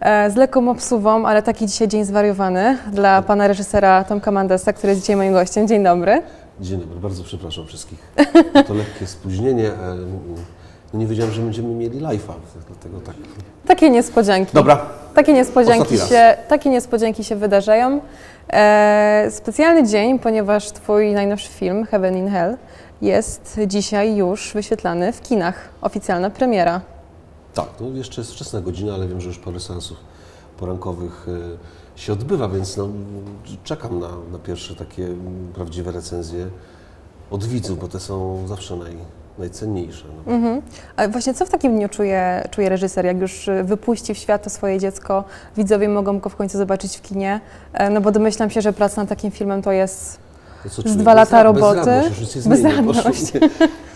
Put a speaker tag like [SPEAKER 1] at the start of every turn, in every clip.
[SPEAKER 1] e, z lekką obsuwą, ale taki dzisiaj dzień zwariowany dla pana reżysera Tomka Mandesa, który jest dzisiaj moim gościem. Dzień dobry.
[SPEAKER 2] Dzień dobry, bardzo przepraszam wszystkich. To lekkie spóźnienie. e, No nie wiedziałem, że będziemy mieli live'a, dlatego tak.
[SPEAKER 1] Takie niespodzianki.
[SPEAKER 2] Dobra,
[SPEAKER 1] Takie niespodzianki, się, takie niespodzianki się wydarzają. E, specjalny dzień, ponieważ twój najnowszy film, Heaven in Hell, jest dzisiaj już wyświetlany w kinach. Oficjalna premiera.
[SPEAKER 2] Tak, no jeszcze jest wczesna godzina, ale wiem, że już parę seansów porankowych e, się odbywa, więc no, czekam na, na pierwsze takie prawdziwe recenzje od widzów, bo te są zawsze naj, najcenniejsze. No.
[SPEAKER 1] Mhm. A właśnie co w takim dniu czuje, czuje reżyser, jak już y, wypuści w świat to swoje dziecko, widzowie mogą go w końcu zobaczyć w kinie? E, No bo domyślam się, że praca nad takim filmem to jest Z dwa lata roboty.
[SPEAKER 2] Bezradność.
[SPEAKER 1] Bezradność.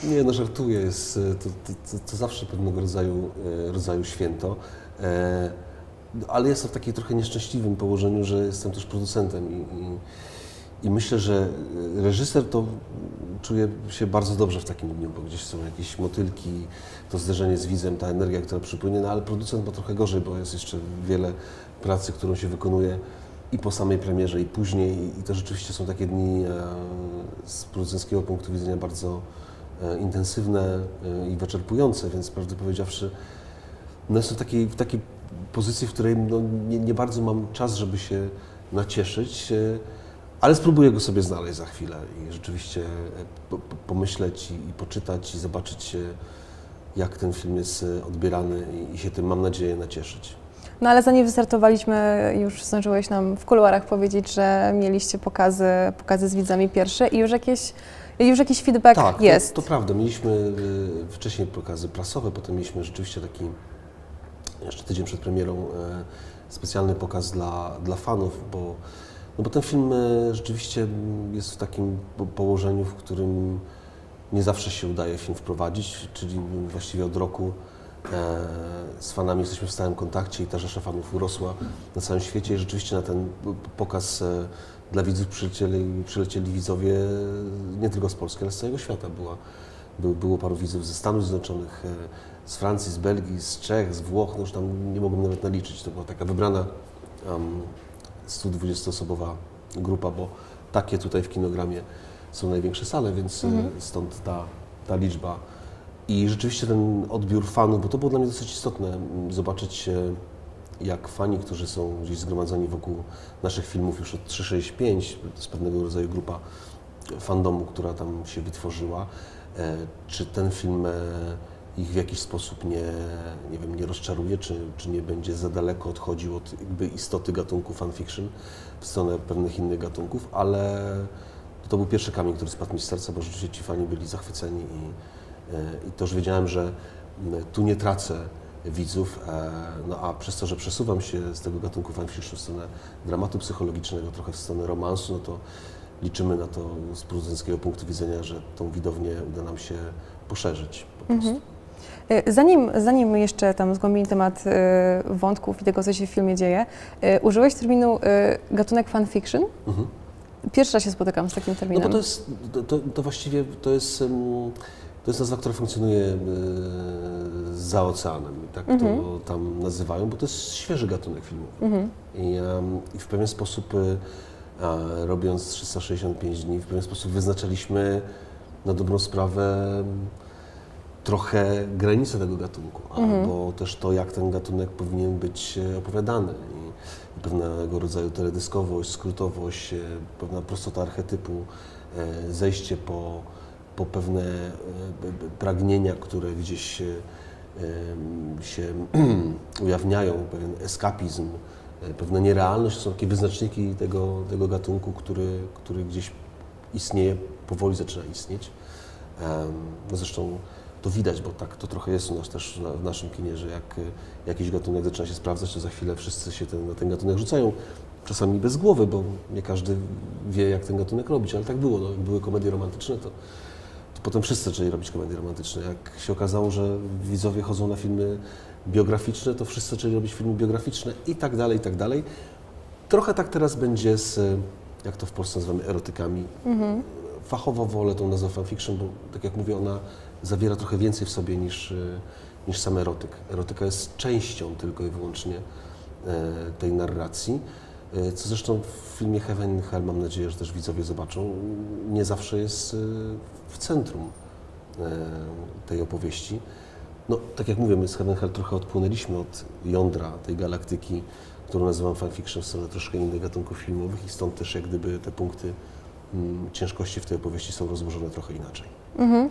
[SPEAKER 2] Nie, nie, no żartuję, jest, e, to, to, to, zawsze pewnego rodzaju, e, rodzaju święto. E, no, ale jestem w takim trochę nieszczęśliwym położeniu, że jestem też producentem i, i, i myślę, że reżyser to czuje się bardzo dobrze w takim dniu, bo gdzieś są jakieś motylki, to zderzenie z widzem, ta energia, która przypłynie, no ale producent ma trochę gorzej, bo jest jeszcze wiele pracy, którą się wykonuje i po samej premierze, i później. I- to rzeczywiście są takie dni e, z producenckiego punktu widzenia bardzo e, intensywne e, i wyczerpujące, więc prawdę powiedziawszy, no jestem w takiej, w takiej pozycji, w której no, nie, nie bardzo mam czas, żeby się nacieszyć, ale spróbuję go sobie znaleźć za chwilę i rzeczywiście po, po- pomyśleć i, i poczytać i zobaczyć, jak ten film jest odbierany i się tym, mam nadzieję, nacieszyć.
[SPEAKER 1] No ale zanim wystartowaliśmy, już zdążyłeś nam w kuluarach powiedzieć, że mieliście pokazy, pokazy z widzami pierwsze i już, jakieś, już jakiś feedback
[SPEAKER 2] tak,
[SPEAKER 1] jest.
[SPEAKER 2] To, to prawda. Mieliśmy y, wcześniej pokazy prasowe, potem mieliśmy rzeczywiście taki, jeszcze tydzień przed premierą, e, specjalny pokaz dla, dla fanów, bo, no bo ten film e, rzeczywiście jest w takim po- położeniu, w którym nie zawsze się udaje film wprowadzić, czyli właściwie od roku z fanami jesteśmy w stałym kontakcie i ta rzesza fanów urosła na całym świecie i rzeczywiście na ten pokaz e, dla widzów przylecieli, przylecieli widzowie nie tylko z Polski, ale z całego świata. Była, był, było paru widzów ze Stanów Zjednoczonych, e, z Francji, z Belgii, z Czech, z Włoch, no już tam nie mogłem nawet naliczyć. To była taka wybrana um, 120-osobowa grupa, bo takie tutaj w kinogramie są największe sale, więc e, stąd ta, ta liczba. I rzeczywiście ten odbiór fanów, bo to było dla mnie dosyć istotne, zobaczyć e, jak fani, którzy są gdzieś zgromadzeni wokół naszych filmów już od 365, to jest pewnego rodzaju grupa fandomu, która tam się wytworzyła, e, czy ten film e, ich w jakiś sposób nie, nie, wiem, nie rozczaruje, czy, czy nie będzie za daleko odchodził od jakby istoty gatunku fanfiction w stronę pewnych innych gatunków, ale to był pierwszy kamień, który spadł mi z serca, bo rzeczywiście ci fani byli zachwyceni i, i to już wiedziałem, że m, tu nie tracę widzów, e, no a przez to, że przesuwam się z tego gatunku fanfiction w stronę dramatu psychologicznego, trochę w stronę romansu, no to liczymy na to z producenckiego punktu widzenia, że tą widownię uda nam się poszerzyć po prostu.
[SPEAKER 1] Y, Zanim, zanim jeszcze tam zgłębimy temat y, wątków i tego, co się w filmie dzieje, użyłeś terminu gatunek fanfiction.
[SPEAKER 2] Mhm.
[SPEAKER 1] Pierwszy raz się spotykam z takim
[SPEAKER 2] No
[SPEAKER 1] terminem.
[SPEAKER 2] bo to jest, to, to, właściwie to jest, to jest nazwa, która funkcjonuje e, za oceanem i tak
[SPEAKER 1] Mhm.
[SPEAKER 2] to tam nazywają, bo to jest świeży gatunek filmowy.
[SPEAKER 1] Mhm.
[SPEAKER 2] I, em, I w pewien sposób, e, a, robiąc 365 dni, w pewien sposób wyznaczaliśmy na dobrą sprawę trochę granice tego gatunku, albo też to, jak ten gatunek powinien być e, opowiadany. I, i pewnego rodzaju teledyskowość, skrótowość, pewna prostota archetypu, zejście po, po pewne e, pragnienia, które gdzieś e, się ujawniają, pewien eskapizm, e, pewna nierealność, to są takie wyznaczniki tego, tego gatunku, który, który gdzieś istnieje, powoli zaczyna istnieć. No zresztą to widać, bo tak to trochę jest u nas też w naszym kinie, że jak jakiś gatunek zaczyna się sprawdzać, to za chwilę wszyscy się ten, na ten gatunek rzucają. Czasami bez głowy, bo nie każdy wie, jak ten gatunek robić, ale tak było. No, jak były komedie romantyczne, to potem wszyscy zaczęli robić komedie romantyczne. Jak się okazało, że widzowie chodzą na filmy biograficzne, to wszyscy zaczęli robić filmy biograficzne i tak dalej, i tak dalej. Trochę tak teraz będzie z, jak to w Polsce nazywamy, erotykami. Fachowo wolę tą nazwę fanfiction, bo tak jak mówię, ona zawiera trochę więcej w sobie niż, y, niż sam erotyk. Erotyka jest częścią tylko i wyłącznie tej narracji. E, Co zresztą w filmie Heaven Hell, mam nadzieję, że też widzowie zobaczą, nie zawsze jest e, w centrum e, tej opowieści. No, tak jak mówię, my z Heaven Hell trochę odpłynęliśmy od jądra tej galaktyki, którą nazywam fanfiction w stronę troszkę innych gatunków filmowych i stąd też jak gdyby te punkty mm, ciężkości w tej opowieści są rozłożone trochę inaczej.
[SPEAKER 1] Mhm.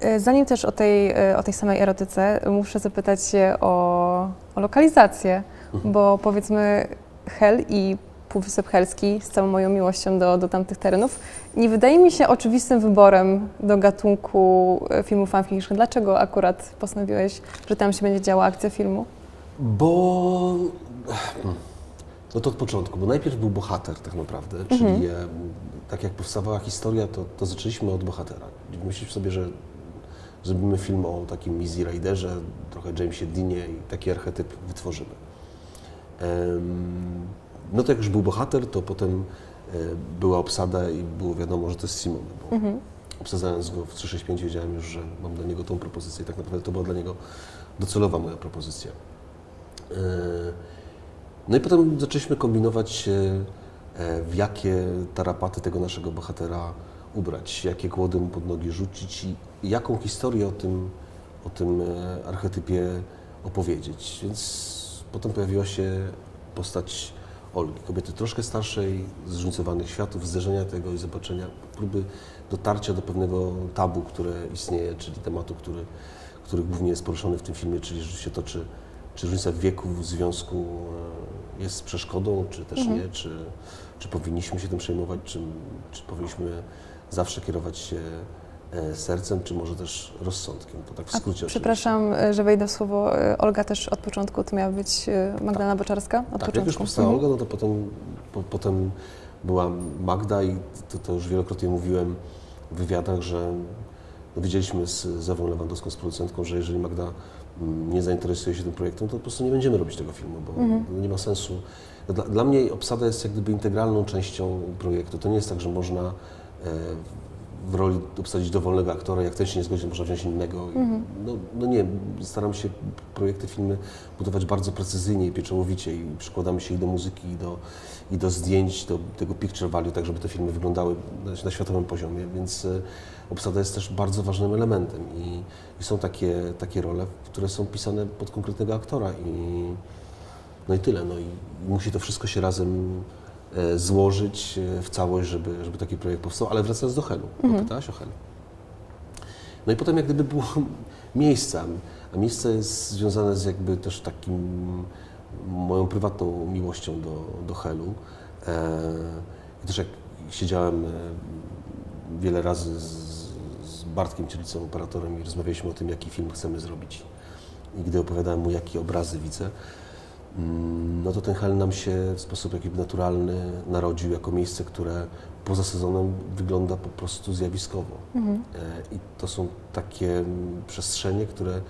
[SPEAKER 1] E, Zanim też o tej, e, o tej samej erotyce, muszę zapytać się o, o lokalizację,
[SPEAKER 2] Mhm.
[SPEAKER 1] bo powiedzmy Hel i Półwysep Helski z całą moją miłością do, do tamtych terenów nie wydaje mi się oczywistym wyborem do gatunku e, filmu fanfiction. Dlaczego akurat postanowiłeś, że tam się będzie działa akcja filmu?
[SPEAKER 2] Bo. No to od początku, bo najpierw był bohater tak naprawdę, czyli e, tak jak powstawała historia, to, to zaczęliśmy od bohatera. Myślisz sobie, że zrobimy film o takim Easy Riderze, trochę Jamesie Deanie i taki archetyp wytworzymy. Em, No to jak już był bohater, to potem e, była obsada i było wiadomo, że to jest Simon, bo obsadzając go w 365 wiedziałem już, że mam dla niego tą propozycję tak naprawdę to była dla niego docelowa moja propozycja. E, No i potem zaczęliśmy kombinować, e, w jakie tarapaty tego naszego bohatera ubrać, jakie kłody mu pod nogi rzucić i jaką historię o tym, o tym archetypie opowiedzieć. Więc potem pojawiła się postać Olgi, kobiety troszkę starszej, zróżnicowanych światów, zderzenia tego i zobaczenia, próby dotarcia do pewnego tabu, które istnieje, czyli tematu, który, który głównie jest poruszony w tym filmie, czyli że się toczy, czy różnica wieku w związku e, jest przeszkodą, czy też nie, czy, czy powinniśmy się tym przejmować, czy, czy powinniśmy zawsze kierować się sercem, czy może też rozsądkiem. To tak w
[SPEAKER 1] A,
[SPEAKER 2] skrócie oczywiście.
[SPEAKER 1] Przepraszam, e, że wejdę w słowo. e, Olga też od początku to miała być e, Magdalena Boczarska? Od
[SPEAKER 2] Tak, jak
[SPEAKER 1] początku.
[SPEAKER 2] już powstała
[SPEAKER 1] Mhm.
[SPEAKER 2] Olga, no to potem, po, potem była Magda i to, to już wielokrotnie mówiłem w wywiadach, że no wiedzieliśmy z z Ewą Lewandowską, z producentką, że jeżeli Magda mm, nie zainteresuje się tym projektem, to po prostu nie będziemy robić tego filmu, bo no nie ma sensu. Dla, dla mnie obsada jest jak gdyby integralną częścią projektu. To nie jest tak, że można e, w roli obsadzić dowolnego aktora, jak ten się nie zgodzi, można wziąć innego. I, no, no nie, staram się projekty, filmy budować bardzo precyzyjnie i pieczołowicie i przykładamy się i do muzyki, i do, i do zdjęć, do tego picture value, tak żeby te filmy wyglądały na, na światowym poziomie, więc e, obsada jest też bardzo ważnym elementem i, i są takie, takie role, które są pisane pod konkretnego aktora i no i tyle. No i musi to wszystko się razem złożyć e, w całość, żeby, żeby taki projekt powstał. Ale wracając do Helu, bo pytałaś o Helu. No i potem jak gdyby było miejsca, a miejsce jest związane z jakby też takim moją prywatną miłością do, do Helu. E, I też jak siedziałem e, wiele razy z, z Bartkiem Cielicą, operatorem i rozmawialiśmy o tym, jaki film chcemy zrobić. I gdy opowiadałem mu, jakie obrazy widzę, no to ten Hel nam się w sposób jakiś naturalny narodził jako miejsce, które poza sezonem wygląda po prostu zjawiskowo. E, I to są takie mm, przestrzenie, które e,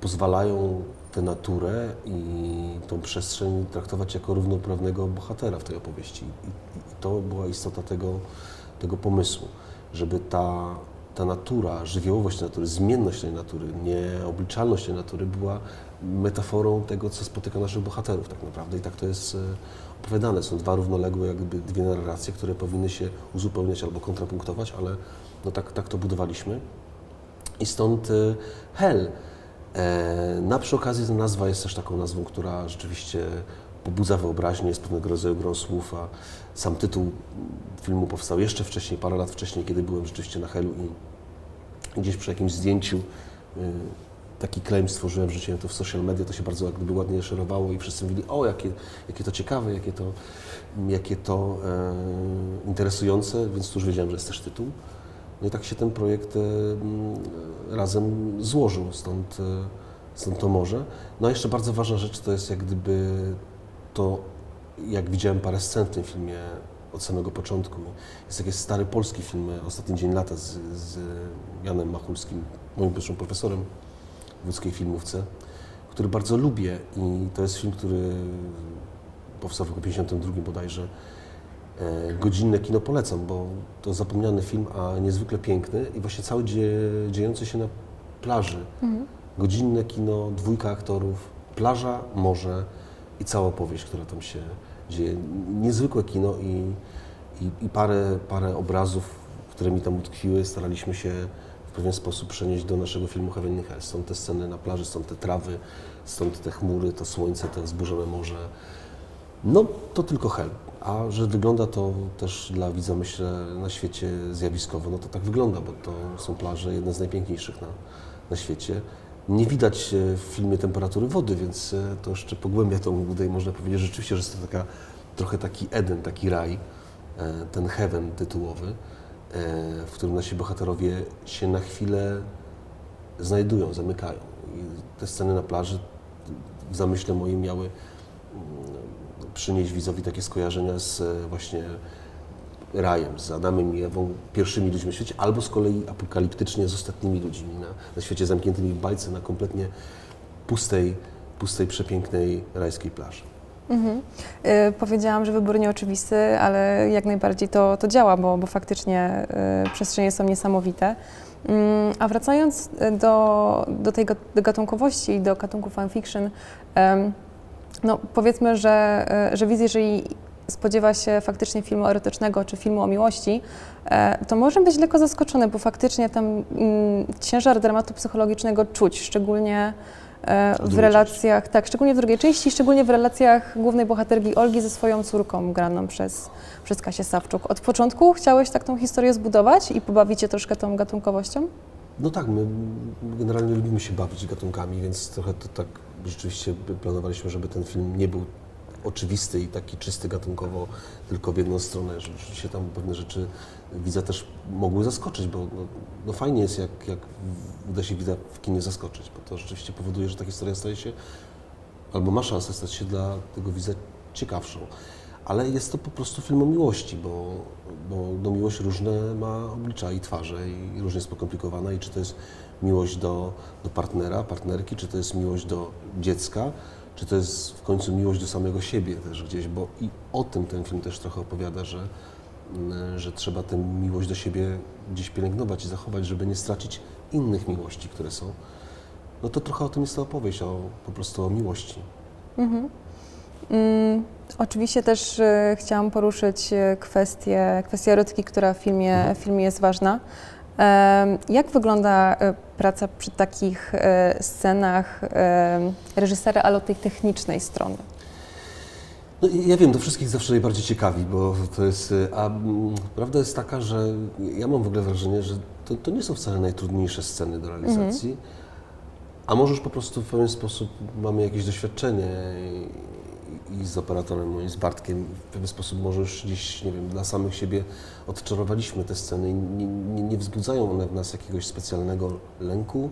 [SPEAKER 2] pozwalają tę naturę i tą przestrzeń traktować jako równoprawnego bohatera w tej opowieści. I, i to była istota tego, tego pomysłu, żeby ta, ta natura, żywiołowość tej natury, zmienność tej natury, nieobliczalność tej natury była metaforą tego, co spotyka naszych bohaterów tak naprawdę. I tak to jest e, opowiadane. Są dwa równoległe, jakby dwie narracje, które powinny się uzupełniać albo kontrapunktować, ale no tak, tak to budowaliśmy. I stąd e, Hel. E, Na przy okazji ta nazwa jest też taką nazwą, która rzeczywiście pobudza wyobraźnię, jest pewnego rodzaju grą słów, a sam tytuł filmu powstał jeszcze wcześniej, parę lat wcześniej, kiedy byłem rzeczywiście na Helu i gdzieś przy jakimś zdjęciu y, taki claim stworzyłem, rzuciłem to w social media, to się bardzo jak gdyby ładnie szerowało i wszyscy mówili, o jakie, jakie to ciekawe, jakie to, jakie to e, interesujące, więc tu już wiedziałem, że jest też tytuł. No i tak się ten projekt e, razem złożył, stąd, e, stąd to może. No a jeszcze bardzo ważna rzecz to jest jak gdyby to, jak widziałem parę scen w tym filmie od samego początku. Jest taki stary polski film, Ostatni Dzień Lata z, z Janem Machulskim, moim pierwszym profesorem w łódzkiej filmówce, który bardzo lubię i to jest film, który powstał w roku 52 bodajże. E, Godzinne kino polecam, bo to zapomniany film, a niezwykle piękny i właśnie cały dzie, dziejący się na plaży. Godzinne kino, dwójka aktorów, plaża, morze, i cała opowieść, która tam się dzieje. Niezwykłe kino i, i, i parę, parę obrazów, które mi tam utkwiły, staraliśmy się w pewien sposób przenieść do naszego filmu Heaven in Hell. Stąd te sceny na plaży, stąd te trawy, stąd te chmury, to słońce, to zburzone morze. No, to tylko Hell. A że wygląda to też dla widza, myślę, na świecie zjawiskowo, no to tak wygląda, bo to są plaże jedne z najpiękniejszych na, na świecie. Nie widać e, w filmie temperatury wody, więc e, to jeszcze pogłębia tą ugodę i można powiedzieć rzeczywiście, że jest to taka, trochę taki Eden, taki raj, e, ten heaven tytułowy, w którym nasi bohaterowie się na chwilę znajdują, zamykają. I te sceny na plaży w zamyśle moim miały przynieść widzowi takie skojarzenia z właśnie rajem, z Adamem i Ewą, pierwszymi ludźmi w świecie, albo z kolei apokaliptycznie z ostatnimi ludźmi na, na świecie zamkniętymi w bajce na kompletnie pustej, pustej, przepięknej rajskiej plaży.
[SPEAKER 1] Mhm. Y, powiedziałam, że wybór nieoczywisty, ale jak najbardziej to, to działa, bo, bo faktycznie y, przestrzenie są niesamowite. Mm, a wracając y, do, do tej gatunkowości, do gatunku fanfiction, no powiedzmy, że, że widz, jeżeli spodziewa się faktycznie filmu erotycznego czy filmu o miłości, e, to może być lekko zaskoczony, bo faktycznie tam mm, ciężar dramatu psychologicznego czuć, szczególnie e, w relacjach, tak, szczególnie w drugiej części, szczególnie w relacjach głównej bohaterki Olgi ze swoją córką, graną przez, przez Kasię Sawczuk. Od początku chciałeś tak tą historię zbudować i pobawić się troszkę tą gatunkowością?
[SPEAKER 2] No tak, my generalnie lubimy się bawić gatunkami, więc trochę to tak rzeczywiście planowaliśmy, żeby ten film nie był oczywisty i taki czysty gatunkowo, tylko w jedną stronę, rzeczywiście tam pewne rzeczy widza też mogły zaskoczyć, bo no, no fajnie jest, jak, jak uda się widza w kinie zaskoczyć, bo to rzeczywiście powoduje, że ta historia staje się, albo ma szansę stać się dla tego widza ciekawszą. Ale jest to po prostu film o miłości, bo, bo no, miłość różne ma oblicza i twarze i różnie jest pokomplikowana i czy to jest miłość do, do partnera, partnerki, czy to jest miłość do dziecka, czy to jest w końcu miłość do samego siebie też gdzieś, bo i o tym ten film też trochę opowiada, że, mm, że trzeba tę miłość do siebie gdzieś pielęgnować i zachować, żeby nie stracić innych miłości, które są. No to trochę o tym jest ta opowieść, o, po prostu o miłości.
[SPEAKER 1] Mhm. Mm, oczywiście też e, chciałam poruszyć kwestię, kwestię erotyki, która w filmie, w filmie jest ważna. Jak wygląda e, praca przy takich e, scenach e, reżysera, ale od tej technicznej strony?
[SPEAKER 2] No, ja wiem, to wszystkich zawsze najbardziej ciekawi, bo to jest. y, A prawda jest taka, że ja mam w ogóle wrażenie, że to, to nie są wcale najtrudniejsze sceny do realizacji. A może już po prostu w pewien sposób mamy jakieś doświadczenie i, z operatorem moim, z Bartkiem, w pewien sposób może już gdzieś, nie wiem, dla samych siebie odczarowaliśmy te sceny i nie, nie, nie wzbudzają one w nas jakiegoś specjalnego lęku,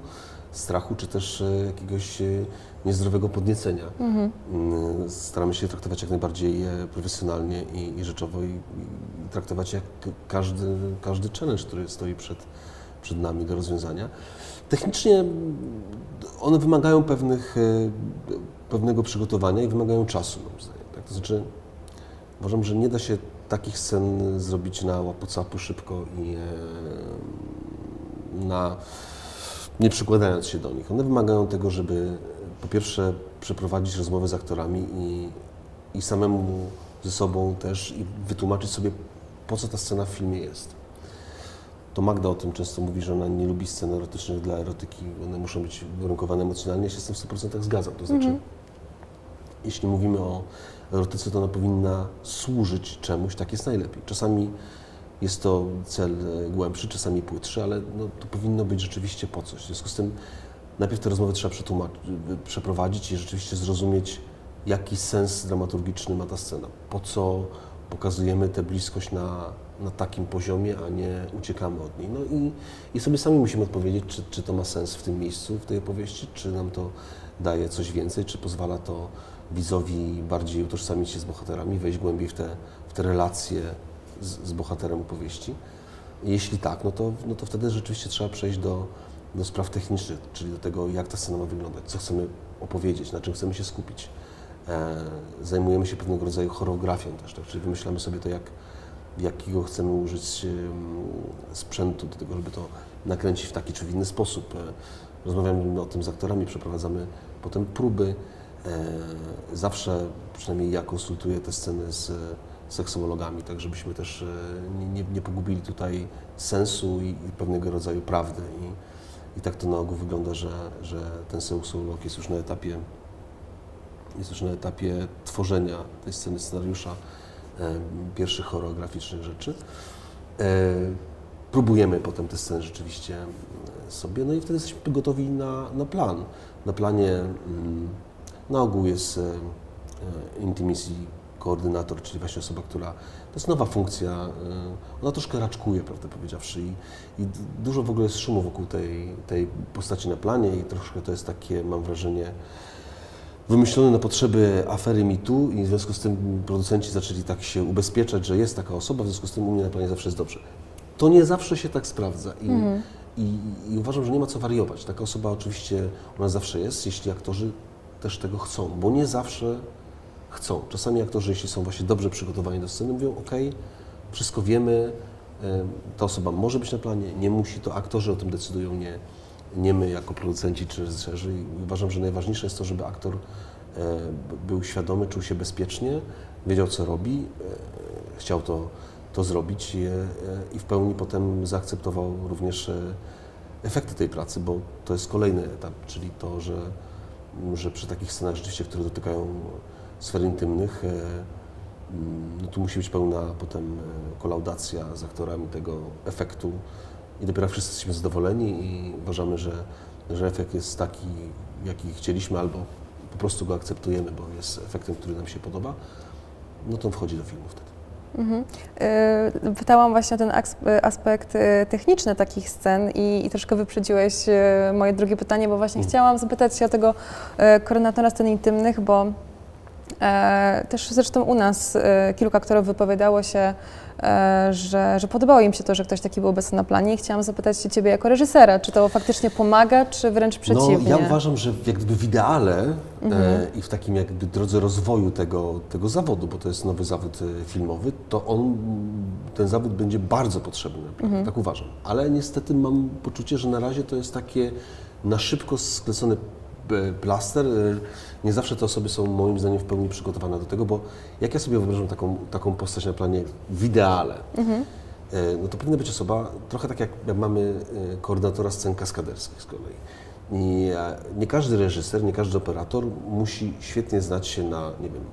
[SPEAKER 2] strachu, czy też e, jakiegoś e, niezdrowego podniecenia. Mm, Staramy się traktować jak najbardziej e, profesjonalnie i, i rzeczowo i, i traktować jak każdy, każdy challenge, który stoi przed, przed nami do rozwiązania. Technicznie mm, one wymagają pewnych, pewnego przygotowania i wymagają czasu, moim zdaniem. Tak? To znaczy, uważam, że nie da się takich scen zrobić na łapu szybko i e, na, nie przykładając się do nich. One wymagają tego, żeby po pierwsze przeprowadzić rozmowy z aktorami i, i samemu ze sobą też i wytłumaczyć sobie, po co ta scena w filmie jest. To Magda o tym często mówi, że ona nie lubi scen erotycznych dla erotyki. One muszą być warunkowane emocjonalnie. Ja się z tym w 100% zgadzam. To znaczy, jeśli mówimy o erotyce, to ona powinna służyć czemuś, tak jest najlepiej. Czasami jest to cel e, głębszy, czasami płytszy, ale no, to powinno być rzeczywiście po coś. W związku z tym najpierw te rozmowy trzeba przeprowadzić i rzeczywiście zrozumieć, jaki sens dramaturgiczny ma ta scena. Po co pokazujemy tę bliskość na, na takim poziomie, a nie uciekamy od niej. No i, i sobie sami musimy odpowiedzieć, czy, czy to ma sens w tym miejscu, w tej opowieści, czy nam to daje coś więcej, czy pozwala to widzowi bardziej utożsamić się z bohaterami, wejść głębiej w te, w te relacje z, z bohaterem opowieści. Jeśli tak, no to, no to wtedy rzeczywiście trzeba przejść do, do spraw technicznych, czyli do tego, jak ta scena ma wyglądać, co chcemy opowiedzieć, na czym chcemy się skupić. E, zajmujemy się pewnego rodzaju choreografią też, tak? czyli wymyślamy sobie to, jak, jakiego chcemy użyć em, sprzętu do tego, żeby to nakręcić w taki czy w inny sposób. E, rozmawiamy o tym z aktorami, przeprowadzamy potem próby. E, Zawsze, przynajmniej ja konsultuję te sceny z seksuologami, tak żebyśmy też e, nie, nie, pogubili tutaj sensu i, i pewnego rodzaju prawdy. I, I tak to na ogół wygląda, że, że ten seksuolog jest już na etapie jest już na etapie tworzenia tej sceny scenariusza, e, pierwszych choreograficznych rzeczy. E, próbujemy potem te sceny rzeczywiście e, sobie, no i wtedy jesteśmy gotowi na, na plan. Na planie mm, na ogół jest e, e, intimacy koordynator, czyli właśnie osoba, która, to jest nowa funkcja, e, ona troszkę raczkuje, prawdę powiedziawszy i, i dużo w ogóle jest szumu wokół tej, tej postaci na planie i troszkę to jest takie, mam wrażenie, wymyślony na potrzeby afery MeToo i w związku z tym producenci zaczęli tak się ubezpieczać, że jest taka osoba, w związku z tym u mnie na planie zawsze jest dobrze. To nie zawsze się tak sprawdza i, i, i uważam, że nie ma co wariować. Taka osoba oczywiście u nas zawsze jest, jeśli aktorzy też tego chcą, bo nie zawsze chcą. Czasami aktorzy, jeśli są właśnie dobrze przygotowani do sceny, mówią ok, wszystko wiemy, em, ta osoba może być na planie, nie musi, to aktorzy o tym decydują, nie, nie my jako producenci czy reżyserzy. Uważam, że najważniejsze jest to, żeby aktor e, był świadomy, czuł się bezpiecznie, wiedział co robi, e, chciał to, to zrobić e, i w pełni potem zaakceptował również efekty tej pracy, bo to jest kolejny etap, czyli to, że, że przy takich scenach rzeczywiście, które dotykają sfer intymnych, e, mm, no tu musi być pełna potem e, kolaudacja z aktorami tego efektu i dopiero wszyscy jesteśmy zadowoleni i uważamy, że, że efekt jest taki, jaki chcieliśmy, albo po prostu go akceptujemy, bo jest efektem, który nam się podoba, no to on wchodzi do filmu wtedy.
[SPEAKER 1] Y, Pytałam właśnie o ten y, aspekt y, techniczny takich scen i, i troszkę wyprzedziłeś moje drugie pytanie, bo właśnie
[SPEAKER 2] Mhm.
[SPEAKER 1] chciałam zapytać się o tego koordynatora scen intymnych, bo też zresztą u nas e, kilku aktorów wypowiadało się, e, że, że podobało im się to, że ktoś taki był obecny na planie i chciałam zapytać się Ciebie jako reżysera, czy to faktycznie pomaga, czy wręcz przeciwnie?
[SPEAKER 2] No, ja uważam, że jak gdyby w ideale e, i w takim jakby drodze rozwoju tego, tego zawodu, bo to jest nowy zawód e, filmowy, to on, ten zawód będzie bardzo potrzebny, tak uważam. Ale niestety mam poczucie, że na razie to jest takie na szybko sklecony e, plaster. E, Nie zawsze te osoby są moim zdaniem w pełni przygotowane do tego, bo jak ja sobie wyobrażam taką, taką postać na planie w ideale, E, no to powinna być osoba trochę tak jak, mamy e, koordynatora scen kaskaderskich z kolei. I e, nie każdy reżyser, nie każdy operator musi świetnie znać się na, nie wiem,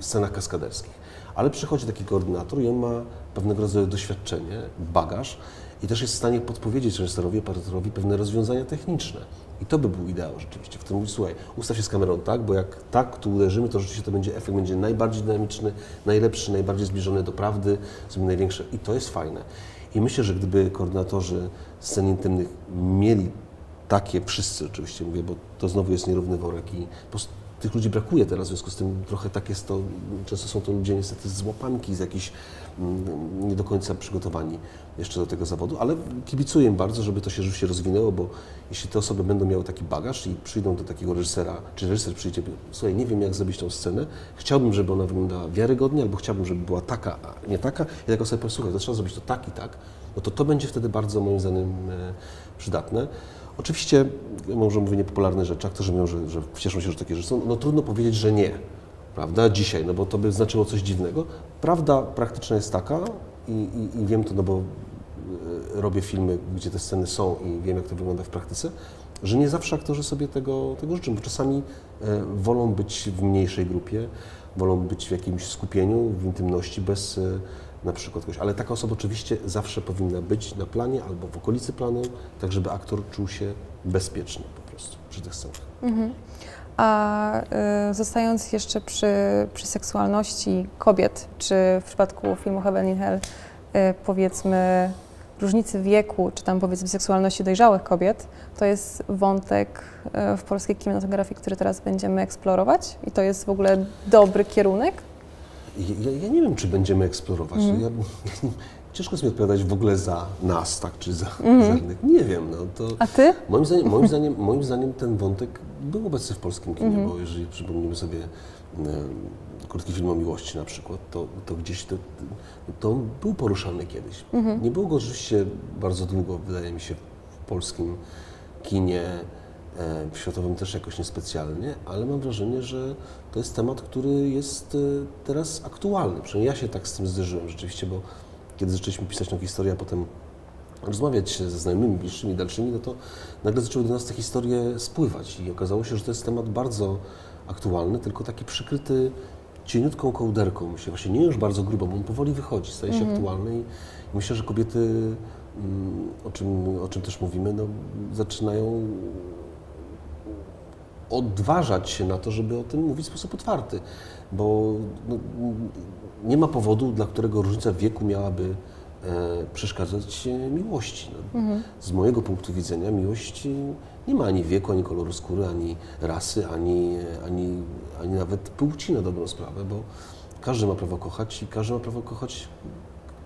[SPEAKER 2] scenach kaskaderskich. Ale przychodzi taki koordynator i on ma pewnego rodzaju doświadczenie, bagaż i też jest w stanie podpowiedzieć reżyserowi, operatorowi pewne rozwiązania techniczne. I to by był ideał rzeczywiście, w którym mówi, słuchaj, ustaw się z kamerą tak, bo jak tak tu uderzymy, to rzeczywiście to będzie efekt będzie najbardziej dynamiczny, najlepszy, najbardziej zbliżony do prawdy, zrobimy największe i to jest fajne. I myślę, że gdyby koordynatorzy scen intymnych mieli takie, wszyscy oczywiście mówię, bo to znowu jest nierówny worek i po prostu tych ludzi brakuje teraz, w związku z tym trochę tak jest to, często są to ludzie niestety z łapanki, z jakichś nie do końca przygotowani jeszcze do tego zawodu, ale kibicuję im bardzo, żeby to się rzeczywiście rozwinęło, bo jeśli te osoby będą miały taki bagaż i przyjdą do takiego reżysera, czy reżyser przyjdzie, słuchaj, nie wiem jak zrobić tą scenę, chciałbym, żeby ona wyglądała wiarygodnie, albo chciałbym, żeby była taka, a nie taka, i tak osoba powie, słuchaj, to trzeba zrobić to tak i tak, no to to będzie wtedy bardzo moim zdaniem e, przydatne. Oczywiście, może mówię niepopularne rzeczy, aktorzy mówią, że, że cieszą się, że takie rzeczy są, no trudno powiedzieć, że nie, prawda, dzisiaj, no bo to by znaczyło coś dziwnego. Prawda praktyczna jest taka i, i, i wiem to, no bo e, robię filmy, gdzie te sceny są i wiem, jak to wygląda w praktyce, że nie zawsze aktorzy sobie tego, tego życzą, bo czasami e, wolą być w mniejszej grupie, wolą być w jakimś skupieniu, w intymności, bez e, na przykład kogoś. Ale taka osoba oczywiście zawsze powinna być na planie albo w okolicy planu, tak żeby aktor czuł się bezpiecznie po prostu przy tych scenach.
[SPEAKER 1] A y, zostając jeszcze przy, przy seksualności kobiet, czy w przypadku filmu Heaven in Hell, y, powiedzmy różnicy wieku, czy tam powiedzmy seksualności dojrzałych kobiet, to jest wątek y, w polskiej kinematografii, który teraz będziemy eksplorować i to jest w ogóle dobry kierunek.
[SPEAKER 2] Ja, ja nie wiem, czy będziemy eksplorować.
[SPEAKER 1] Mhm.
[SPEAKER 2] Ja, ciężko mi odpowiadać w ogóle za nas, tak, czy za, za innych. Nie wiem, no to...
[SPEAKER 1] A ty?
[SPEAKER 2] Moim zdaniem, moim, zdaniem, moim zdaniem ten wątek był obecny w polskim kinie,
[SPEAKER 1] Mhm.
[SPEAKER 2] bo jeżeli przypomnimy sobie krótki film o miłości na przykład, to, to gdzieś to, to był poruszany kiedyś.
[SPEAKER 1] Mhm.
[SPEAKER 2] Nie było go oczywiście bardzo długo, wydaje mi się, w polskim kinie W światowym też jakoś niespecjalnie, ale mam wrażenie, że to jest temat, który jest e, teraz aktualny. Przynajmniej ja się tak z tym zderzyłem rzeczywiście, bo kiedy zaczęliśmy pisać tą historię, a potem rozmawiać ze znajomymi, bliższymi, dalszymi, no to nagle zaczęły do nas te historie spływać i okazało się, że to jest temat bardzo aktualny, tylko taki przykryty cieniutką kołderką. Myślę, właśnie nie już bardzo grubo, bo on powoli wychodzi, staje się aktualny i myślę, że kobiety, mm, o czym, o czym też mówimy, no, zaczynają odważać się na to, żeby o tym mówić w sposób otwarty, bo no, nie ma powodu, dla którego różnica wieku miałaby e, przeszkadzać e, miłości. No, Z mojego punktu widzenia miłość e, nie ma ani wieku, ani koloru skóry, ani rasy, ani, ani, ani nawet płci na dobrą sprawę, bo każdy ma prawo kochać i każdy ma prawo kochać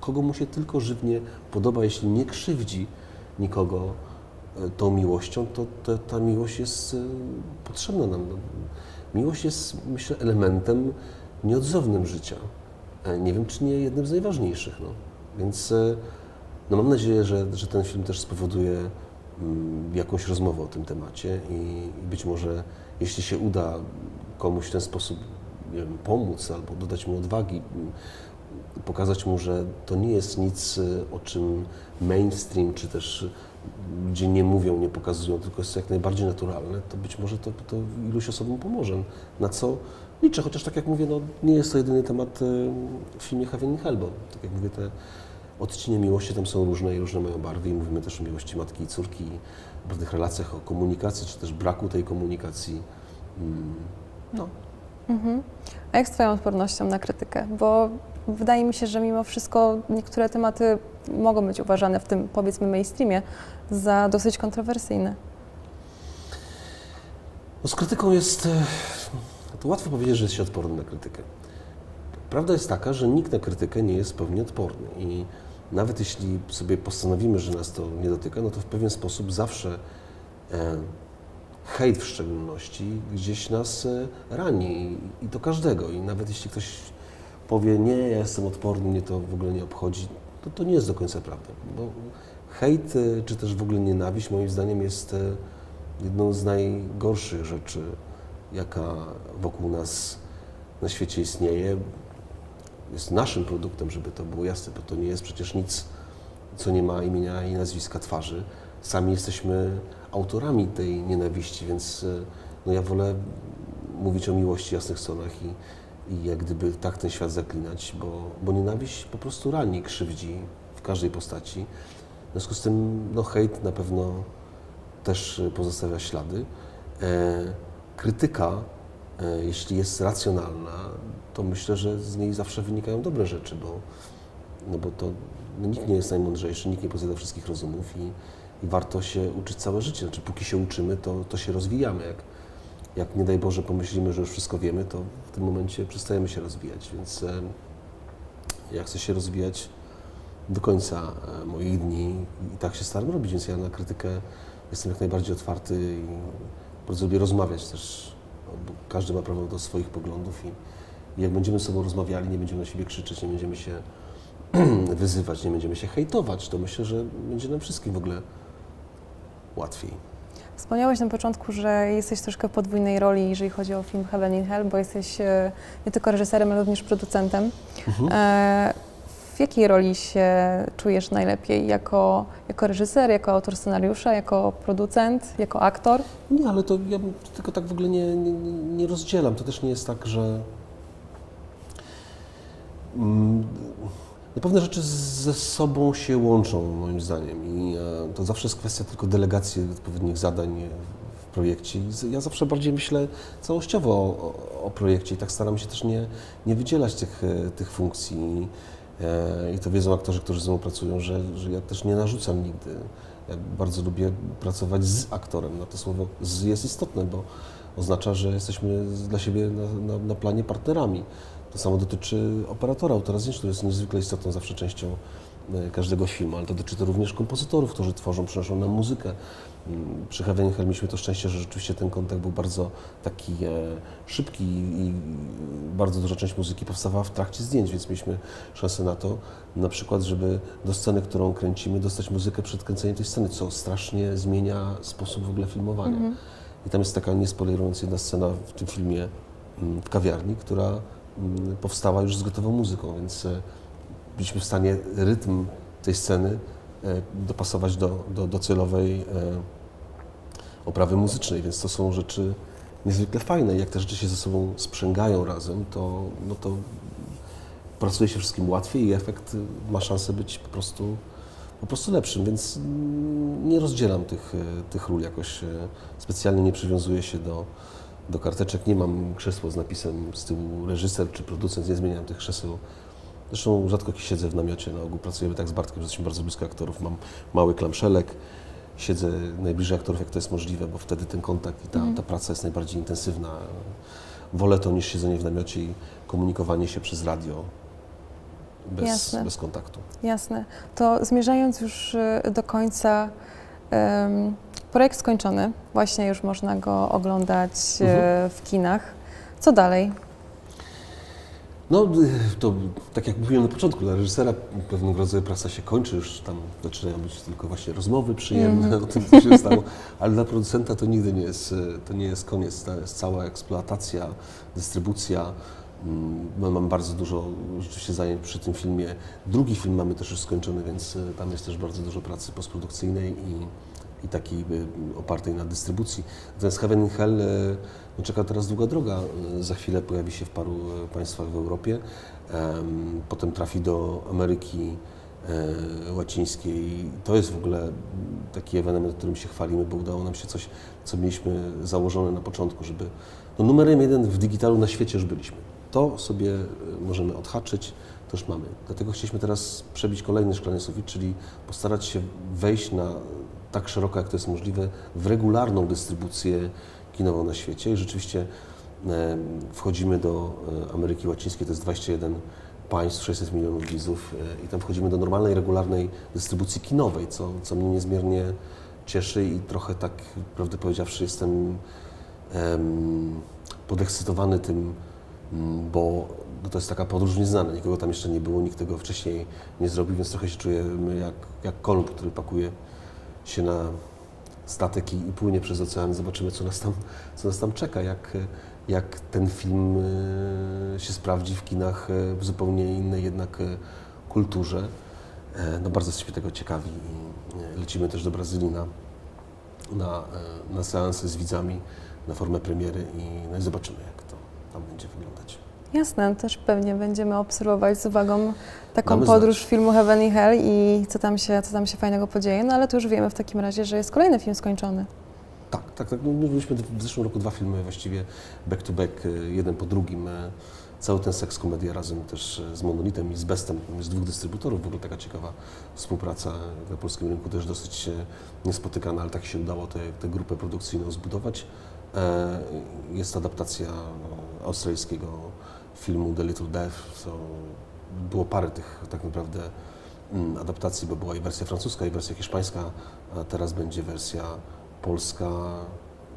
[SPEAKER 2] kogo mu się tylko żywnie podoba, jeśli nie krzywdzi nikogo e, tą miłością, to, ta miłość jest e, potrzebna nam. No, Miłość jest, myślę, elementem nieodzownym życia. E, Nie wiem, czy nie jednym z najważniejszych. No. Więc e, no mam nadzieję, że, że ten film też spowoduje mm, jakąś rozmowę o tym temacie i, być może, jeśli się uda komuś w ten sposób wiem, pomóc albo dodać mu odwagi, mm, pokazać mu, że to nie jest nic, y, o czym mainstream czy też ludzie nie mówią, nie pokazują, tylko jest to jak najbardziej naturalne, to być może to, to iluś osobom pomoże. Na co liczę, chociaż tak jak mówię, no, nie jest to jedyny temat y, w filmie Heaven in Hell, bo tak jak mówię, te odcienie miłości tam są różne i różne mają barwy i mówimy też o miłości matki i córki, o pewnych relacjach, o komunikacji, czy też braku tej komunikacji. Mm, No,
[SPEAKER 1] Mhm. A jak z Twoją odpornością na krytykę? Bo wydaje mi się, że mimo wszystko niektóre tematy mogą być uważane w tym, powiedzmy, mainstreamie za dosyć kontrowersyjne.
[SPEAKER 2] No z krytyką jest. To łatwo powiedzieć, że jest się odporny na krytykę. Prawda jest taka, że nikt na krytykę nie jest pełni odporny. I nawet jeśli sobie postanowimy, że nas to nie dotyka, no to w pewien sposób zawsze e, hejt w szczególności gdzieś nas e, rani. I, I to każdego. I nawet jeśli ktoś powie, nie, ja jestem odporny, mnie to w ogóle nie obchodzi, to to nie jest do końca prawda. Bo hejt, e, czy też w ogóle nienawiść, moim zdaniem jest. E, jedną z najgorszych rzeczy, jaka wokół nas na świecie istnieje. Jest naszym produktem, żeby to było jasne, bo to nie jest przecież nic, co nie ma imienia i nazwiska twarzy. Sami jesteśmy autorami tej nienawiści, więc e, no ja wolę mówić o miłości, jasnych stronach i, i jak gdyby tak ten świat zaklinać, bo, bo nienawiść po prostu rani, krzywdzi w każdej postaci. W związku z tym no, hejt na pewno też pozostawia ślady. E, krytyka, e, jeśli jest racjonalna, to myślę, że z niej zawsze wynikają dobre rzeczy, bo, no bo to no nikt nie jest najmądrzejszy, nikt nie posiada wszystkich rozumów i, i warto się uczyć całe życie. Znaczy, póki się uczymy, to, to się rozwijamy. Jak, jak nie daj Boże pomyślimy, że już wszystko wiemy, to w tym momencie przestajemy się rozwijać, więc e, ja chcę się rozwijać do końca e, moich dni i tak się staram robić, więc ja na krytykę jestem jak najbardziej otwarty i bardzo lubię rozmawiać też, no, bo każdy ma prawo do swoich poglądów i, i jak będziemy z sobą rozmawiali, nie będziemy na siebie krzyczeć, nie będziemy się wyzywać, nie będziemy się hejtować, to myślę, że będzie nam wszystkim w ogóle łatwiej.
[SPEAKER 1] Wspomniałeś na początku, że jesteś troszkę w podwójnej roli, jeżeli chodzi o film Heaven in Hell, bo jesteś e, nie tylko reżyserem, ale również producentem.
[SPEAKER 2] Mhm.
[SPEAKER 1] E, w jakiej roli się czujesz najlepiej? Jako, jako reżyser, jako autor scenariusza, jako producent, jako aktor?
[SPEAKER 2] Nie, ale to ja tylko tak w ogóle nie, nie, nie rozdzielam. To też nie jest tak, że. Mm, no pewne rzeczy ze sobą się łączą, moim zdaniem, i e, to zawsze jest kwestia tylko delegacji odpowiednich zadań w projekcie. Ja zawsze bardziej myślę całościowo o, o, o projekcie i tak staram się też nie, nie wydzielać tych, e, tych funkcji. E, I to wiedzą aktorzy, którzy ze mną pracują, że, że ja też nie narzucam nigdy. Ja bardzo lubię pracować z aktorem. No to słowo z jest istotne, bo oznacza, że jesteśmy dla siebie na, na, na planie partnerami. To samo dotyczy operatora, autora zdjęć, który jest niezwykle istotną zawsze częścią e, każdego filmu, ale to dotyczy to również kompozytorów, którzy tworzą, przynoszą nam muzykę. Przy Heaven mieliśmy to szczęście, że rzeczywiście ten kontakt był bardzo taki e, szybki i bardzo duża część muzyki powstawała w trakcie zdjęć, więc mieliśmy szansę na to, na przykład, żeby do sceny, którą kręcimy, dostać muzykę przed kręceniem tej sceny, co strasznie zmienia sposób w ogóle filmowania. I tam jest taka, nie spoilerując, jedna scena w tym filmie mm, w kawiarni, która mm, powstała już z gotową muzyką, więc e, byliśmy w stanie rytm tej sceny e, dopasować do, do docelowej e, oprawy muzycznej, więc to są rzeczy niezwykle fajne. Jak te rzeczy się ze sobą sprzęgają razem, to, no to pracuje się wszystkim łatwiej i efekt ma szansę być po prostu, po prostu lepszym, więc nie rozdzielam tych, tych ról jakoś, e, specjalnie nie przywiązuję się do, do karteczek, nie mam krzesła z napisem z tyłu reżyser czy producent, nie zmieniam tych krzeseł. Zresztą rzadko siedzę w namiocie, na ogół pracujemy tak z Bartkiem, że jesteśmy bardzo blisko aktorów, mam mały klamszelek, siedzę najbliżej aktorów, jak to jest możliwe, bo wtedy ten kontakt i ta, ta praca jest najbardziej intensywna. Wolę to niż siedzenie w namiocie i komunikowanie się przez radio bez,
[SPEAKER 1] Jasne.
[SPEAKER 2] bez kontaktu.
[SPEAKER 1] Jasne. To zmierzając już y, do końca, em, projekt skończony. Właśnie już można go oglądać y,
[SPEAKER 2] Mhm.
[SPEAKER 1] w kinach. Co dalej?
[SPEAKER 2] No, to tak jak mówiłem na początku, dla reżysera pewnego rodzaju praca się kończy, już tam zaczynają być tylko właśnie rozmowy przyjemne o tym, co się stało, ale dla producenta to nigdy nie jest, to nie jest koniec, to jest cała eksploatacja, dystrybucja. Mm, My mamy bardzo dużo rzeczywiście zajęć przy tym filmie. Drugi film mamy też już skończony, więc y, tam jest też bardzo dużo pracy postprodukcyjnej i, i takiej y, opartej na dystrybucji. Natomiast Heaven Hell y, no, czeka teraz długa droga. Za chwilę pojawi się w paru y, państwach w Europie. Em, Potem trafi do Ameryki e, łacińskiej. To jest w ogóle taki ewenement, którym się chwalimy, bo udało nam się coś, co mieliśmy założone na początku, żeby no, numerem jeden w digitalu na świecie już byliśmy. To sobie e, możemy odhaczyć, to już mamy. Dlatego chcieliśmy teraz przebić kolejny szklany sufit, czyli postarać się wejść na tak szeroko, jak to jest możliwe, w regularną dystrybucję kinową na świecie. I rzeczywiście e, wchodzimy do e, Ameryki Łacińskiej, to jest 21 państw, 600 milionów widzów e, i tam wchodzimy do normalnej, regularnej dystrybucji kinowej, co, co mnie niezmiernie cieszy i trochę tak, prawdę powiedziawszy, jestem em, podekscytowany tym, bo no to jest taka podróż nieznana, nikogo tam jeszcze nie było, nikt tego wcześniej nie zrobił, więc trochę się czujemy jak, jak kolumn, który pakuje się na statek i, i płynie przez ocean. Zobaczymy, co nas tam, co nas tam czeka, jak, jak ten film e, się sprawdzi w kinach e, w zupełnie innej jednak e, kulturze. No bardzo jesteśmy tego ciekawi lecimy też do Brazylii na, na, na seansy z widzami, na formę premiery i, no i zobaczymy, jak to tam będzie wyglądać.
[SPEAKER 1] Jasne, też pewnie będziemy obserwować z uwagą taką
[SPEAKER 2] Damy
[SPEAKER 1] podróż filmu Heaven i Hell i co tam, się, co tam się fajnego podzieje, no ale to już wiemy w takim razie, że jest kolejny film skończony.
[SPEAKER 2] Tak, tak, tak. No, my Mieliśmy w zeszłym roku dwa filmy właściwie back to back, e, jeden po drugim. e, Cały ten seks komedia razem też e, z Monolitem i z Bestem, z dwóch dystrybutorów, w ogóle taka ciekawa współpraca na polskim rynku też dosyć niespotykana, ale tak się udało tę tę grupę produkcyjną zbudować. E, Jest adaptacja e, australijskiego filmu The Little Death, co było parę tych tak naprawdę mm, adaptacji, bo była i wersja francuska, i wersja hiszpańska, a teraz będzie wersja polska.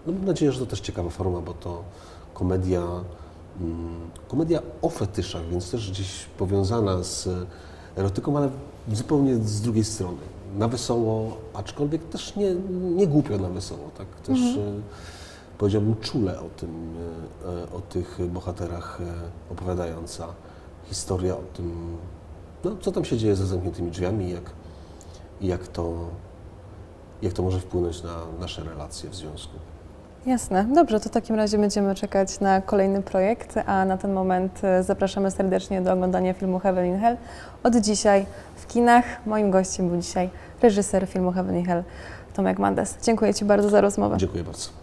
[SPEAKER 2] No mam nadzieję, że to też ciekawa forma, bo to komedia, mm, komedia o fetyszach, więc też gdzieś powiązana z erotyką, ale zupełnie z drugiej strony. Na wesoło, aczkolwiek też nie, nie głupio na wesoło, tak też e, powiedziałbym czule o tym, e, o tych bohaterach e, opowiadająca historia o tym, no, co tam się dzieje za zamkniętymi drzwiami i jak, jak to jak to może wpłynąć na nasze relacje w związku.
[SPEAKER 1] Jasne, dobrze, to w takim razie będziemy czekać na kolejny projekt, a na ten moment e, zapraszamy serdecznie do oglądania filmu Heaven in Hell. Od dzisiaj w kinach. Moim gościem był dzisiaj reżyser filmu Heaven in Hell, Tomek Mandes. Dziękuję Ci bardzo za rozmowę.
[SPEAKER 2] Dziękuję bardzo.